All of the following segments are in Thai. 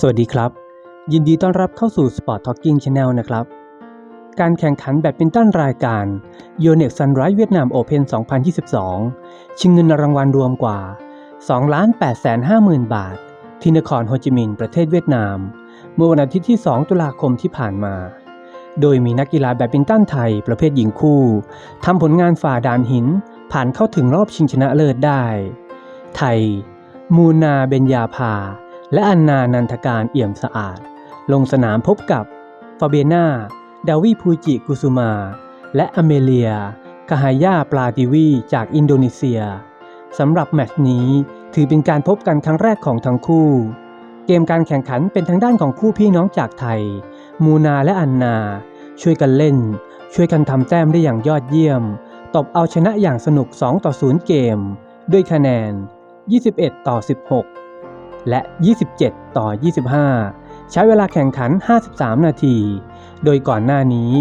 สวัสดีครับ ยินดีต้อนรับเข้าสู่ Sport Talking Channel นะครับ การแข่งขันแบดมินตันรายการ y o n e x Sunrise เวียดนาม Open 2022 ชิงเงินรางวัลรวมกว่า 2 8 5 0 0 0 0 บาท ที่นครโฮจิมินห์ประเทศเวียดนาม เมื่อวันอาทิตย์ที่ 2 ตุลาคมที่ผ่านมา โดยมีนักกีฬาแบดมินตันไทยประเภทหญิงคู่ทำผลงานฝ่าด่านหิน ผ่านเข้าถึงรอบชิงชนะเลิศได้ ไทย มูนาเบญญาภา และอันนานันทการเอี่ยมสะอาด ลงสนามพบกับฟาเบนาดาวิพูจิกุสุมา และอเมเลียกาฮายาปลาติวีจากอินโดนีเซียสำหรับแมตช์นี้ถือเป็นการพบกันครั้งแรกของทั้งคู่ เกมการแข่งขันเป็นทางด้านของคู่พี่น้องจากไทย มูนาและอันนา ช่วยกันเล่น ช่วยกันทำแต้มได้อย่างยอดเยี่ยม ตบเอาชนะอย่างสนุก 2 ต่อ 0 เกม ด้วยคะแนน 21 ต่อ 16 และ 27 ต่อ 25 ใช้เวลาแข่งขัน 53 นาที โดยก่อนหน้านี้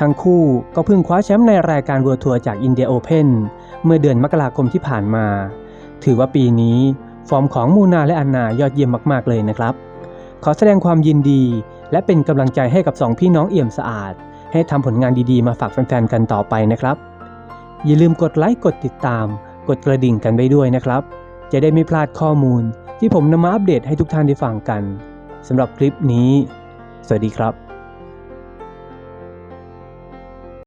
ทั้งคู่ก็เพิ่งคว้าแชมป์ในรายการเวิร์ทัวร์จากอินเดียโอเพนเมื่อเดือนมกราคมที่ผ่านมา ถือว่าปีนี้ ฟอร์มของมูนาและอันนายอดเยี่ยมมาก ๆ เลยนะครับ ขอแสดงความยินดี และเป็นกำลังใจให้กับสองพี่น้องเอี่ยมสะอาด ให้ทำผลงานดีๆ มาฝากแฟนๆกันต่อไปนะครับ อย่าลืมกดไลค์กดติดตาม กดกระดิ่งกันไปด้วยนะครับ จะได้ไม่พลาดข้อมูล ที่ผมนำมาอัปเดตให้ทุกท่านได้ฟังกันสำหรับคลิปนี้ สวัสดีครับ